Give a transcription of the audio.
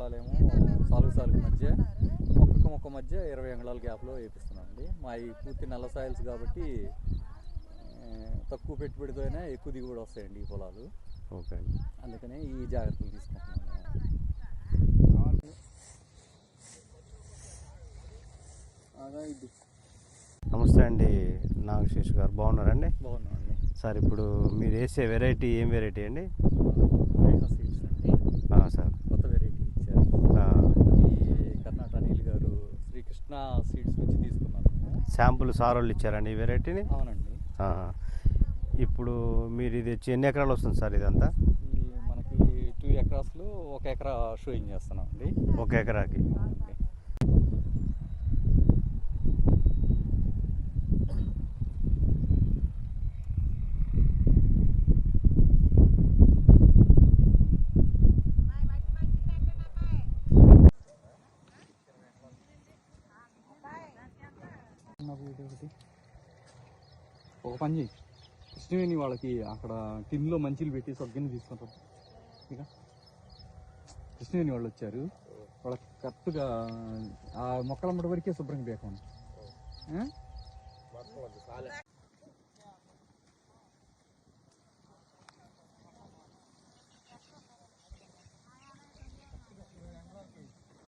అంగళాలేమో సాలుగు సాలుగు మధ్య మొక్కకు మొక్క మధ్య ఇరవై అంగళాల గ్యాప్లో వేపిస్తున్నాం అండి మా ఈ పూర్తి నల్ల సాయిల్స్ కాబట్టి తక్కువ పెట్టుబడితోనే ఎక్కువ దిగుబడి వస్తాయండి ఈ పొలాలు. ఓకే అండి. అందుకనే ఈ జాగ్రత్తలు తీసుకుంటున్నాం ఇది నమస్తే అండి నాగశేష్ గారు. బాగున్నారండి బాగున్నామండి. సార్ ఇప్పుడు మీరు వేసే వెరైటీ ఏం వెరైటీ అండి రేఖా సీడ్స్ అండి ఆ, సార్ కొత్త వెరైటీ ఇచ్చారు ఆ, అది కర్ణాటక అనిల్ గారు శ్రీకృష్ణ సీడ్స్ నుంచి తీసుకున్నాను. శాంపుల్ సార్ వాళ్ళు ఇచ్చారండి ఈ వెరైటీని? అవునండి. ఇప్పుడు మీరు ఇది వచ్చి ఎన్ని ఎకరాలు వస్తుంది సార్ ఇదంతా? మనకి టూ ఎకరాస్లో ఒక ఎకరా షోయింగ్ చేస్తున్నాం అండి ఒక ఎకరాకి. అవునండి ఒక పని చేయి కృష్ణవేణి వాళ్ళకి అక్కడ టిన్లో మంచిలు పెట్టి సొగ్గని తీసుకుంటాం. ఇక. కృష్ణవేణి వాళ్ళు వచ్చారు. వాళ్ళకి కరెక్ట్గా ఆ మొక్కల వరకే శుభ్రంగా బేకండి